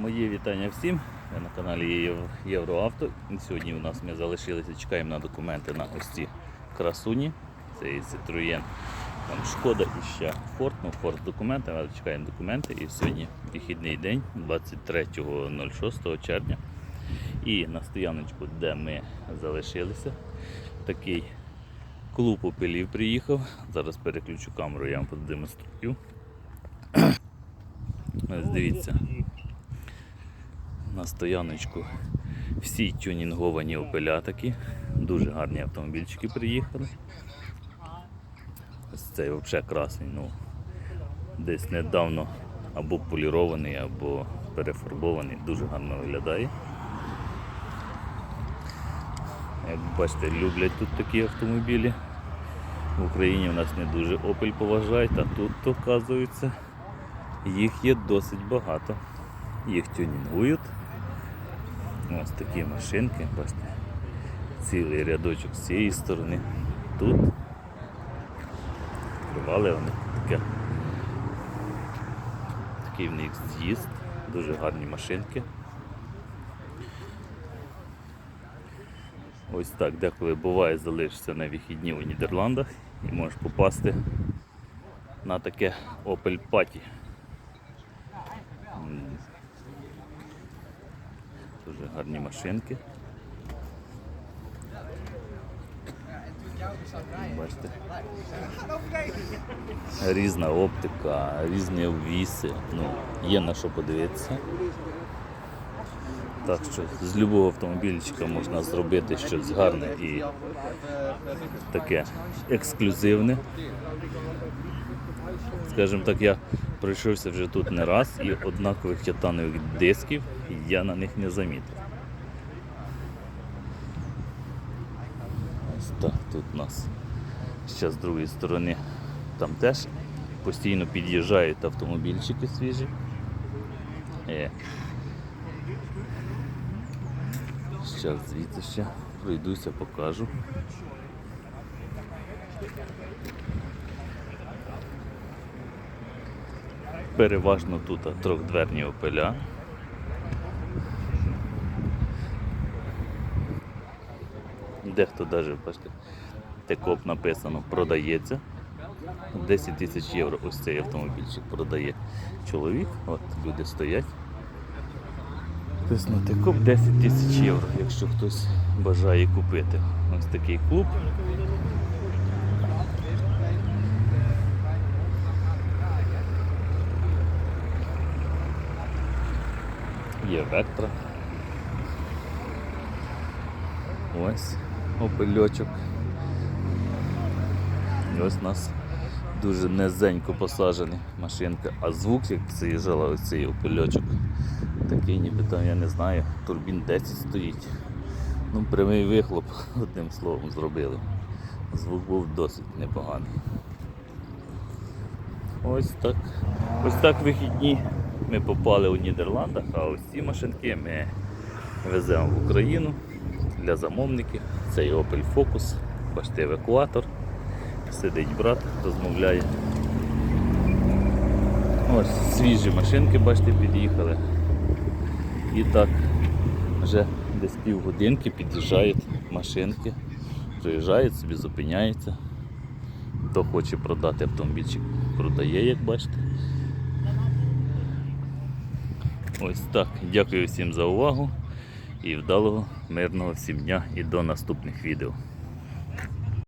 Мої вітання всім. Ви на каналі Євроавто. Сьогодні у нас ми залишилися, чекаємо на документи на ось ці красуні. Це і Citroën, там Шкода і ще Ford. Ну, Ford документи, але чекаємо документи. І сьогодні вихідний день, 23.06 червня. І на стояночку, де ми залишилися, такий клуб опелів приїхав. Зараз переключу камеру, я вам продемонструю. Ось дивіться на стояночку всі тюнінговані опеля такі. Дуже гарні автомобільчики приїхали. Ось цей взагалі красний, ну десь недавно або полірований, або перефарбований, дуже гарно виглядає. Як бачите, люблять тут такі автомобілі. В Україні в нас не дуже Opel поважають, а тут, оказується, їх є досить багато. Їх тюнінгують. Ось такі машинки, бачите, цілий рядочок з цієї сторони. Тут тривали вони таке. Такий в них з'їзд, дуже гарні машинки. Ось так, деколи буває, залишишся на вихідні у Нідерландах і можеш попасти на таке Opel Paті. Дуже гарні машинки. Бачите? Різна оптика, різні обвіси. Ну, є на що подивитися. Так що з любого автомобільчика можна зробити щось гарне і таке ексклюзивне. Скажімо так, я пройшовся вже тут не раз і однакових титанових дисків я на них не замітив. Ось так, тут у нас ще з другої сторони там теж постійно під'їжджають автомобільчики свіжі. Е. Зараз звідси ще пройдуся, покажу. Переважно тут трьохдверні опеля. Дехто навіть, бачите, текоп написано продається. 10 тисяч євро ось цей автомобільчик продає чоловік. От люди стоять. Написано текоп 10 тисяч євро, якщо хтось бажає купити. Ось такий клуб. Є вектора. Ось опельочок. І ось у нас дуже низенько посаджена машинка. А звук, як заїжджала ось цей опельочок, такий ніби там, я не знаю, турбін 10 стоїть. Ну, прямий вихлоп, одним словом, зробили. Звук був досить непоганий. Ось так. Ось так вихідні ми попали у Нідерландах, а ось ці машинки ми веземо в Україну для замовників. Цей Opel Focus, бачите, евакуатор. Сидить брат, розмовляє. Ось свіжі машинки, бачите, під'їхали. І так, вже десь півгодинки під'їжджають машинки, приїжджають, собі зупиняються. Хто хоче продати автомобільчик, продає, як бачите. Ось так. Дякую всім за увагу і вдалого, мирного всім дня і до наступних відео.